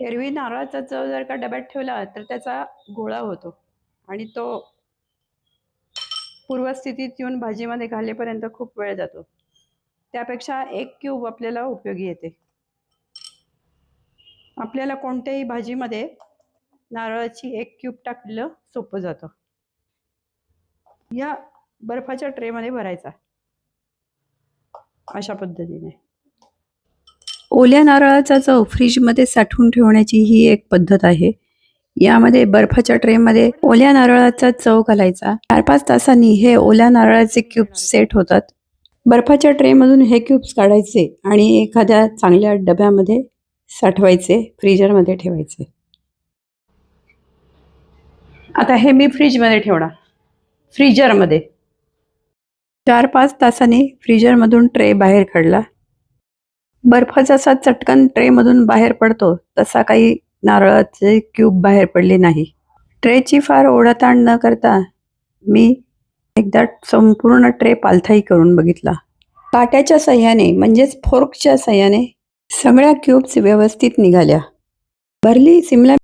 एरवी नारळाचा चव जर का डब्यात ठेवला तर त्याचा गोळा होतो. आणि तो पूर्वस्थितीत येऊन भाजीमध्ये घालेपर्यंत खूप वेळ जातो. त्यापेक्षा एक क्यूब आपल्याला उपयोगी येते. आपल्याला कोणत्याही भाजीमध्ये नारळाची एक क्यूब टाकलेलं सोपं जातं. या बर्फाच्या ट्रेमध्ये भरायचा. अशा पद्धतीने. ओल्या नारळाचा चव फ्रीजमध्ये साठवून ठेवण्याची ही एक पद्धत आहे. यामध्ये बर्फाच्या ट्रेमध्ये ओल्या नारळाचा चव घालायचा. चार पाच तासांनी हे ओल्या नारळाचे क्यूब्स सेट होतात. बर्फाच्या ट्रेमधून हे क्यूब्स काढायचे आणि एखाद्या चांगल्या डब्यामध्ये साठवायचे फ्रीजरमध्ये ठेवायचे. आता हे मी फ्रीजमध्ये ठेवणार. फ्रीजरमध्ये. चार पाच तासांनी फ्रीजरमधून ट्रे बाहेर काढला. बर्फ जसा चटकन ट्रेमधून बाहेर पडतो तसा काही नारळाचे क्यूब बाहेर पडले नाही. ट्रेची फार ओढाताण न करता मी एकदा संपूर्ण ट्रे पालथाई करून बघितला. काट्याच्या सह्याने म्हणजेच फोर्कच्या सह्याने सगळ्या क्यूब्स व्यवस्थित निघाल्या. भरली सिमला